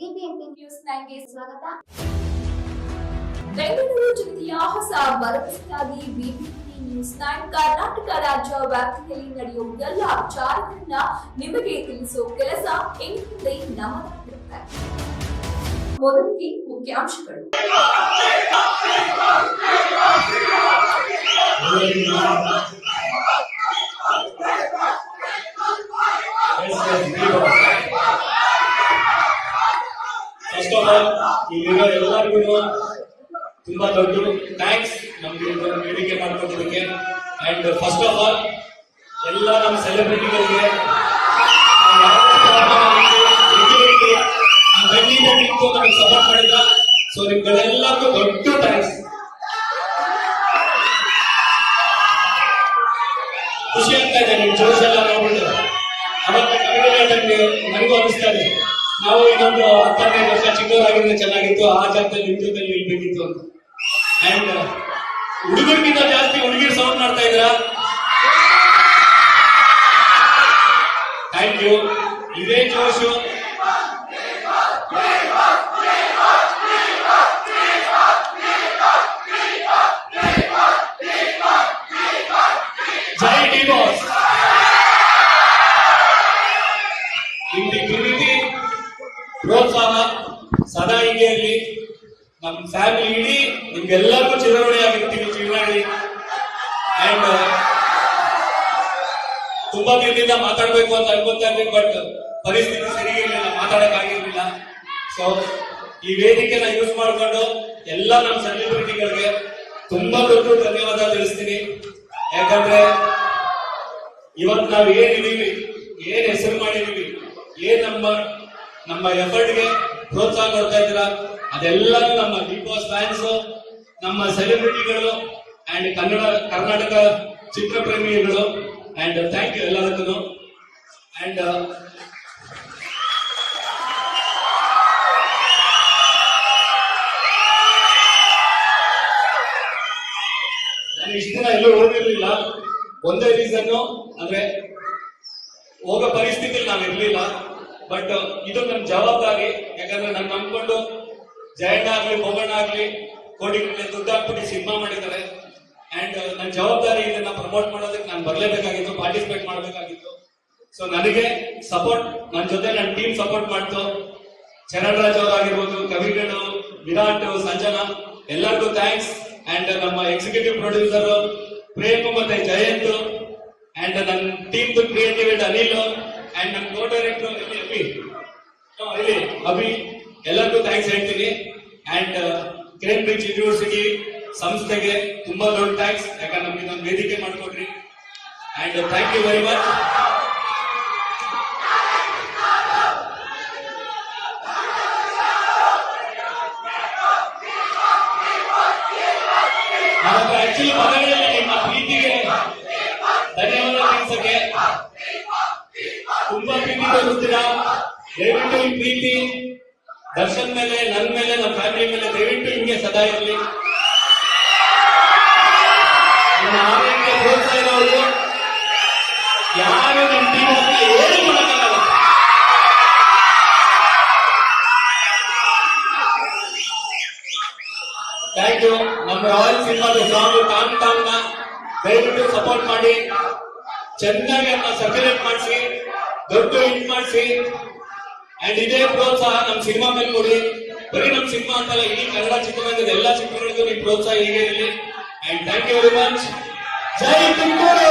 BBMP news ನೈನ್ಗೆ ಸ್ವಾಗತ. ಬೆಂಗಳೂರು ಜಿಲ್ಲೆಯ ಹೊಸ ಭರವಸೆಯಾಗಿ ಬಿಬಿಎಂಪಿ ನ್ಯೂಸ್ ನೈನ್ ಕರ್ನಾಟಕ ರಾಜ್ಯ ವ್ಯಾಪ್ತಿಯಲ್ಲಿ ನಡೆಯುವ ಎಲ್ಲ ವಿಚಾರಗಳನ್ನ ನಿಮಗೆ ತಿಳಿಸುವ ಕೆಲಸ ಎಂದಿದೆ ನಮ್ಮದಾಗಿರುತ್ತೆ ಮೊದಲಿಗೆ ಮುಖ್ಯಾಂಶಗಳು. ಫಸ್ಟ್ ಆಫ್ ಆಲ್ ಇಲ್ಲಿರೋ ಎಲ್ಲರಿಗೂ ತುಂಬಾ ದೊಡ್ಡ ಥ್ಯಾಂಕ್ಸ್ ನಮ್ಗೆ ಇದನ್ನ ವೇದಿಕೆ ಮಾಡ್ಕೊಟ್ಟಿದ್ದಕ್ಕೆ. ಅಂಡ್ ಫಸ್ಟ್ ಆಫ್ ಆಲ್ ಎಲ್ಲ ನಮ್ಮ ಸೆಲೆಬ್ರಿಟಿಗಳಿಗೆ ನಮಗೆ ಸಪೋರ್ಟ್ ಮಾಡಿದ. ಸೊ ನಿಮ್ಗಳೆಲ್ಲರಿಗೂ ದೊಡ್ಡ ಥ್ಯಾಂಕ್ಸ್ ಖುಷಿ ಆಗ್ತಾ ಇದೆ ನಿಮ್ ಜೋಶ್ ಎಲ್ಲ ನೋಡ್ಬಿಟ್ಟು. ಅವತ್ತು ಕನ್ನಡ ನನಗೂ ಅನಿಸ್ತಾ ಇದೆ. ನಾವು ಇನ್ನೊಂದು ಹತ್ತೈದು ವರ್ಷ ಚಿಕ್ಕವರಾಗಿದ್ರೆ ಚೆನ್ನಾಗಿತ್ತು. ಆ ಜಾಗದಲ್ಲಿ ಜೊತೆ ನಿಲ್ಬೇಕಿತ್ತು ಅಂತ. ಅಂಡ್ ಹುಡುಗರಿಗಿಂತ ಜಾಸ್ತಿ ಹುಡುಗಿರು ಸೌಂಡ್ ಮಾಡ್ತಾ ಇದ್ರ ಥ್ಯಾಂಕ್ ಯು ಇದೇ ಜೋಶು ಜೈ ಡಿ ಬಾಸ್ ನಿಮ್ದು ಪ್ರೀತಿ ಪ್ರೋತ್ಸಾಹ ಸದಾ ಹೀಗೆ ಇರಲಿ ನಮ್ಮ ಫ್ಯಾಮಿಲಿ ಇಡೀ ನಿಮ್ಗೆಲ್ಲರಿಗೂ ಚಿರಋಣಿ ಆಗಿರ್ತೀವಿ ಚಿರಾಳಿ ಅಂಡ್ ತುಂಬಾ ದಿನದಿಂದ ಮಾತಾಡ್ಬೇಕು ಅಂತ ಅನ್ಕೊಂತಾ ಇದ್ದೀನಿ ಬಟ್ ಪರಿಸ್ಥಿತಿ ಸರಿ ಇರಲಿಲ್ಲ ಮಾತಾಡಕ್ ಆಗಿರ್ಲಿಲ್ಲ ಸೊ ಈ ವೇದಿಕೆನ ಯೂಸ್ ಮಾಡ್ಕೊಂಡು ಎಲ್ಲ ನಮ್ಮ ಸೆಲೆಬ್ರಿಟಿಗಳಿಗೆ ತುಂಬಾ ದೊಡ್ಡ ಧನ್ಯವಾದ ತಿಳಿಸ್ತೀನಿ. ಯಾಕಂದ್ರೆ ಇವತ್ತು ನಾವು ಏನಿದೀವಿ ಏನ್ ಹೆಸರು ಮಾಡಿದೀವಿ ಏನ್ ನಮ್ಮ ನಮ್ಮ ಎಫರ್ಟ್ಗೆ ಪ್ರೋತ್ಸಾಹ ಕೊಡ್ತಾ ಇದ್ದೀರಾ? ಅದೆಲ್ಲರೂ ನಮ್ಮ ಬಿಗ್ ಫ್ಯಾನ್ಸ್ ನಮ್ಮ ಸೆಲೆಬ್ರಿಟಿಗಳು ಅಂಡ್ ಕನ್ನಡ, ಕರ್ನಾಟಕ ಚಿತ್ರಪ್ರೇಮಿಗಳು ಅಂಡ್ ಥ್ಯಾಂಕ್ ಯು ಎಲ್ಲದಕ್ಕೂ. ಅಂಡ್ ನಾನು ಇಷ್ಟು ದಿನ ಎಲ್ಲೂ ಹೋಗಿರ್ಲಿಲ್ಲ. ಒಂದೇ ರೀಸನ್ ಅಂದ್ರೆ ಹೋಗೋ ಪರಿಸ್ಥಿತಿಲಿ ನಾವು ಇರ್ಲಿಲ್ಲ. ಬಟ್ ಇದು ನನ್ನ ಜವಾಬ್ದಾರಿ. ಯಾಕಂದ್ರೆ ನಾನು ನಂಬ್ಕೊಂಡು ಜಯಣ್ಣ ಆಗ್ಲಿ ಭೋಗಣ್ಣ ಆಗ್ಲಿ, ಕೋಟಿ ದುಡ್ಡು ಸಿನಿಮಾ ಮಾಡಿದ್ದಾರೆ. ಅಂಡ್ ನನ್ನ ಜವಾಬ್ದಾರಿ ಇದನ್ನ ಪ್ರಮೋಟ್ ಮಾಡೋದಕ್ಕೆ ನಾನು ಬರ್ಲೇಬೇಕಾಗಿತ್ತು ಪಾರ್ಟಿಸಿಪೇಟ್ ಮಾಡಬೇಕಾಗಿತ್ತು. ಸೊ ನನಗೆ ಸಪೋರ್ಟ್ ನನ್ನ ಜೊತೆ ನನ್ನ ಟೀಮ್ ಸಪೋರ್ಟ್ ಮಾಡ್ತು. ಚರಣ್ ರಾಜ್ ಅವರಾಗಿರ್ಬೋದು ಕವಿಗಳು ವಿರಾಟ್, ಸಂಜನಾ, ಎಲ್ಲರಿಗೂ ಥ್ಯಾಂಕ್ಸ್ ಅಂಡ್ ನಮ್ಮ ಎಕ್ಸಿಕ್ಯೂಟಿವ್ ಪ್ರೊಡ್ಯೂಸರ್ ಪ್ರೇಮ್ ಮತ್ತೆ ಜಯಂತ್. ಅಂಡ್ ನನ್ನ ಟೀಮ್ ಕ್ರಿಯೇಟಿವ್ ಅನಿಲ್. ಅಂಡ್ ನಮ್ ಕೋ ಡೈರೆಕ್ಟರ್ ಅಭಿ ಇಲ್ಲಿ ಅಭಿ ಎಲ್ಲರಿಗೂ ಥ್ಯಾಂಕ್ಸ್ ಹೇಳ್ತೀನಿ. ಅಂಡ್ ಕೇಂಬ್ರಿಡ್ಜ್ ಯೂನಿವರ್ಸಿಟಿ ಸಂಸ್ಥೆಗೆ ತುಂಬಾ ದೊಡ್ಡ ಥ್ಯಾಂಕ್ಸ್ ಯಾಕಂದ್ರೆ ನಮ್ಗೆ ಇದೊಂದು ವೇದಿಕೆ ಮಾಡ್ಕೊಡ್ರಿ and thank you very much actually ಮನೆಯಲ್ಲಿ ನಿಮ್ಮ ಪ್ರೀತಿಗೆ. ಧನ್ಯವಾದ ತಿಳಿಸಕ್ಕೆ ತುಂಬಾ ಪ್ರೀತಿ ತೋರಿಸ್ತೀರಾ? ದಯವಿಟ್ಟು ಈ ಪ್ರೀತಿ ದರ್ಶನ್ ಮೇಲೆ ನನ್ನ ಮೇಲೆ ನಮ್ಮ ಫ್ಯಾಮಿಲಿ ಮೇಲೆ ದಯವಿಟ್ಟು ಹಿಂಗೆ ಸದಾ ಇರಲಿ. ನಿಮ್ಮ ಆರೋಗ್ಯ ಪ್ರೋತ್ಸಾಹ ಇರೋರು, ಯಾರು ನಿಮ್ಮ ಟೀಮ್ ಏನು ಮಾಡಕ್ಕಾಗಲ್ಲ. ಥ್ಯಾಂಕ್ ಯು ನಮ್ಮ ರಾಯಲ್ ಸಿನಿಮಾದ ಸಾಂಗ್ ಟಾಮ್ ದಯವಿಟ್ಟು ಸಪೋರ್ಟ್ ಮಾಡಿ. ಚೆನ್ನಾಗಿ ಅದನ್ನ ಸರ್ಕ್ಯುಲೇಟ್ ಮಾಡಿಸಿ. ದೊಡ್ಡ ಹಿಂಗ್ ಮಾಡಿಸಿ. ಅಂಡ್ ಇದೇ ಪ್ರೋತ್ಸಾಹ ನಮ್ಮ ಸಿನಿಮಾ ಮೇಲೆ ಕೊಡಿ. ಬರೀ ನಮ್ಮ ಸಿನಿಮಾ ಅಂತಲ್ಲ, ಇಡೀ ಕನ್ನಡ ಚಿತ್ರರಂಗದ ಎಲ್ಲಾ ಚಿತ್ರಗಳಿಗೂ ನಿಮ್ ಪ್ರೋತ್ಸಾಹ ಹೀಗೆ ಇರಲಿ. And thank you very much Jai Tumakuru!